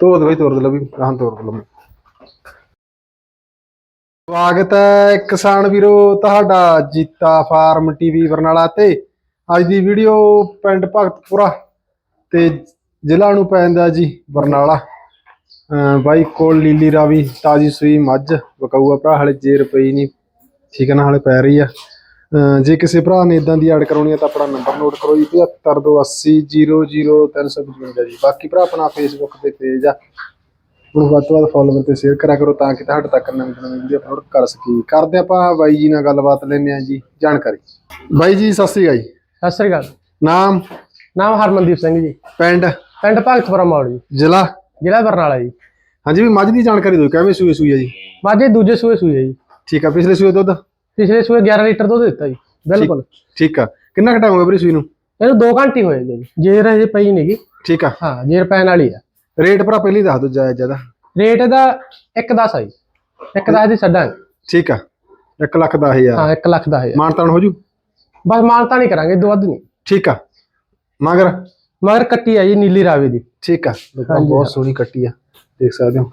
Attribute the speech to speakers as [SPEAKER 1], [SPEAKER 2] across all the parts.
[SPEAKER 1] ਤੋੜ ਦੇ ਤੋੜ ਦੇ ਲਵੀ ਕਹਾਂ ਤੋੜ ਦੇ ਲਵੀ ਸਵਾਗਤ ਹੈ ਕਿਸਾਨ ਵੀਰੋ, ਤੁਹਾਡਾ ਜੀਤਾ ਫਾਰਮ ਟੀਵੀ ਬਰਨਾਲਾ ਤੇ। ਅੱਜ ਦੀ ਵੀਡੀਓ ਪਿੰਡ ਭਗਤਪੁਰਾ ਤੇ ਜ਼ਿਲ੍ਹਾ ਨੂੰ ਪੈਂਦਾ ਜੀ ਬਰਨਾਲਾ। ਅਮ ਬਾਈ ਕੋਲ ਲੀਲੀ ਰਾਵੀ, ਤਾਜੀ ਸੂਈ, ਮੱਝ ਵਕਾਊਆ ਭਰਾ, ਹਲੇ ਜੇ ਰੁਪਈ ਨਹੀਂ। ਠੀਕ ਹੈ ਨਾ, ਹਲੇ ਪੈ ਰਹੀ ਆ। ਜੇ ਕਿਸੇ ਭਰਾ ਨੇ ਇਦਾਂ ਦੀ ਐਡ ਕਰਾਉਣੀ ਹੈ ਤਾਂ ਆਪਣਾ ਨੰਬਰ ਨੋਟ ਕਰੋ ਜੀ 7528000355 ਜੀ। ਬਾਕੀ ਭਰਾ ਆਪਣਾ ਫੇਸਬੁੱਕ ਤੇ ਪੇਜ ਆ। ਉਹਨੂੰ ਵੱਧ ਤੋਂ ਵੱਧ ਫੋਲੋਵਰ ਤੇ ਸ਼ੇਅਰ ਕਰਿਆ ਕਰੋ ਤਾਂ ਕਿ ਤੁਹਾਡੇ ਤੱਕ ਨਵੀਂ ਤੋਂ ਨਵੀਂ ਵੀਡੀਓ ਅਪਲੋਡ ਕਰ ਸਕੀਏ। ਕਰਦੇ ਆਪਾਂ ਬਾਈ ਜੀ ਨਾਲ ਗੱਲਬਾਤ ਲੈਂਦੇ ਆ ਜੀ ਜਾਣਕਾਰੀ। ਬਾਈ ਜੀ ਸਤਿ ਸ੍ਰੀ ਅਕਾਲ ਜੀ।
[SPEAKER 2] ਸਤਿ ਸ੍ਰੀ ਅਕਾਲ।
[SPEAKER 1] ਨਾਮ?
[SPEAKER 2] ਨਾਮ ਹਰਮਨਦੀਪ ਸਿੰਘ ਜੀ।
[SPEAKER 1] ਪਿੰਡ?
[SPEAKER 2] ਪਿੰਡ ਭਗਤਪੁਰਾ ਮੌੜ ਜੀ।
[SPEAKER 1] ਜ਼ਿਲ੍ਹਾ?
[SPEAKER 2] ਜ਼ਿਲ੍ਹਾ ਬਰਨਾਲਾ ਜੀ।
[SPEAKER 1] ਹਾਂਜੀ ਵੀ ਮੱਝ ਦੀ ਜਾਣਕਾਰੀ ਦਿਓ ਕਿਵੇਂ ਸੂਏ ਸੂਈ ਹੈ ਜੀ?
[SPEAKER 2] ਮਾਝੇ ਦੂਜੇ ਸੂਏ ਸੂਏ ਜੀ।
[SPEAKER 1] ਠੀਕ ਆ ਪਿਛਲੇ ਸੂਏ ਦੁੱਧ?
[SPEAKER 2] ਪਿਛਲੇ ਸੂਏ 11 ਲੀਟਰ ਦੁੱਧ ਦਿੱਤਾ ਜੀ ਬਿਲਕੁਲ।
[SPEAKER 1] ਠੀਕ ਆ। ਕਿੰਨਾ ਕੁ ਟਾਈਮ ਹੋ ਗਿਆ ਵੀਰੇ ਸੂਈ ਨੂੰ?
[SPEAKER 2] ਇਹਨੂੰ 2 ਘੰਟੇ ਹੋਏ ਜੀ। ਜੇਰ ਹਜੇ ਪਈ ਨਹੀਂਗੀ
[SPEAKER 1] ਠੀਕ ਆ।
[SPEAKER 2] ਹਾਂ ਜੇਰ ਪੈਣ ਵਾਲੀ ਆ।
[SPEAKER 1] ਰੇਟ ਭਰਾ ਪਹਿਲੀ ਦੱਸ ਦਿਓ ਜਾਇਜ਼ ਜ਼ਿਆਦਾ
[SPEAKER 2] ਰੇਟ ਇਹਦਾ 1.10 ਆ ਜੀ। 1.10 ਦੀ ਛੱਡਾਂਗੇ।
[SPEAKER 1] ਠੀਕ ਆ। 1 ਲੱਖ ਦਾ ਹਜ਼ਾਰ।
[SPEAKER 2] ਹਾਂ 1 ਲੱਖ ਦਾ ਹੈ
[SPEAKER 1] ਮਾਨਤਾਨ ਹੋ ਜੂ?
[SPEAKER 2] ਬਸ ਮਾਨਤਾ ਨਹੀਂ ਕਰਾਂਗੇ ਦੋ ਵੱਧ ਨਹੀਂ।
[SPEAKER 1] ਠੀਕ ਆ। ਮਗਰ?
[SPEAKER 2] ਮਗਰ ਕੱਟੀ ਆ ਜੀ ਨੀਲੀ ਰਾਵੇ ਦੀ।
[SPEAKER 1] ਠੀਕ ਆ। ਬਹੁਤ। ਸੋਹਣੀ ਕੱਟੀ ਆ। ਦੇਖ ਸਕਦੇ ਹੋ।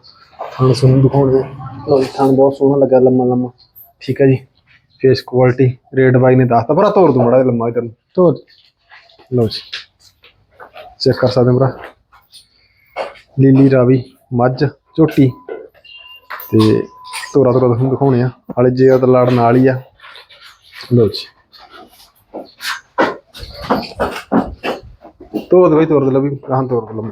[SPEAKER 1] ਥਣ ਸੁਣ ਦਿਖਾਉਣੇ ਥਣ ਬਹੁਤ ਸੋਹਣਾ ਲੱਗਾ ਲੰਮਾ ਲੰਮਾ। ਠੀਕ ਆ ਜੀ। ਫੇਸ ਕੁਆਲਿਟੀ ਰੇਟ ਬਾਈ ਨੇ ਦੱਸਤਾ। ਭਰਾ ਤੋੜ ਦੂ ਮੜਾ ਲੰਮਾ ਇਧਰ ਨੂੰ
[SPEAKER 2] ਤੋ
[SPEAKER 1] ਲਓ ਜੀ। ਚੈੱਕ ਕਰ ਸਕਦੇ ਭਰਾ। ਲੀਲੀ ਰਾਵੀ ਮੱਝ ਝੋਟੀ। ਤੇ ਤੋਰਾ ਤੋਰਾ ਤੁਹਾਨੂੰ ਦਿਖਾਉਣੇ ਆ। ਹਾਲੇ ਜੇ ਉਹਦਾ ਲੜ ਨਾਲ ਹੀ ਆ। ਲਓ ਜੀ। ਤੋੜ ਦੇ ਬਈ ਤੋੜ ਦੇ ਲਓ ਵੀ। ਕਹਾਂ ਤੋੜ ਦੇ ਲਓ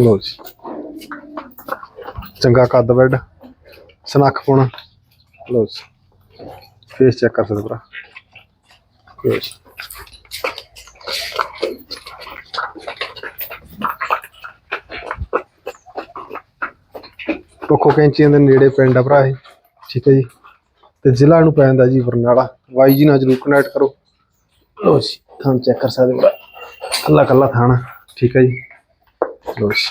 [SPEAKER 1] ਲਓ ਜੀ। ਚੰਗਾ ਕੱਦ ਬੈੱਡ, ਸਨੱਖ ਪਾਉਣਾ ਲਓ ਫੇਸ ਚੈੱਕ ਕਰ ਸਕਦੇ ਭਰਾ। ਲਓ ਜੀ। ਕੈਂਚੀਆਂ ਦੇ ਨੇੜੇ ਪਿੰਡ ਆ ਭਰਾ ਇਹ। ਠੀਕ ਹੈ ਜੀ। ਤੇ ਜ਼ਿਲ੍ਹਾ ਨੂੰ ਪੈਂਦਾ ਜੀ ਬਰਨਾਲਾ। ਵਾਈ ਜੀ ਨਾਲ ਜਰੂਰ ਕਨੈਕਟ ਕਰੋ। ਲਓ ਜੀ। ਥਾਂ ਚੈੱਕ ਕਰ ਸਕਦੇ ਭਰਾ। ਕੱਲਾ ਕੱਲਾ ਥਾਣਾ। ਠੀਕ ਹੈ ਜੀ। ਲਓ ਜੀ।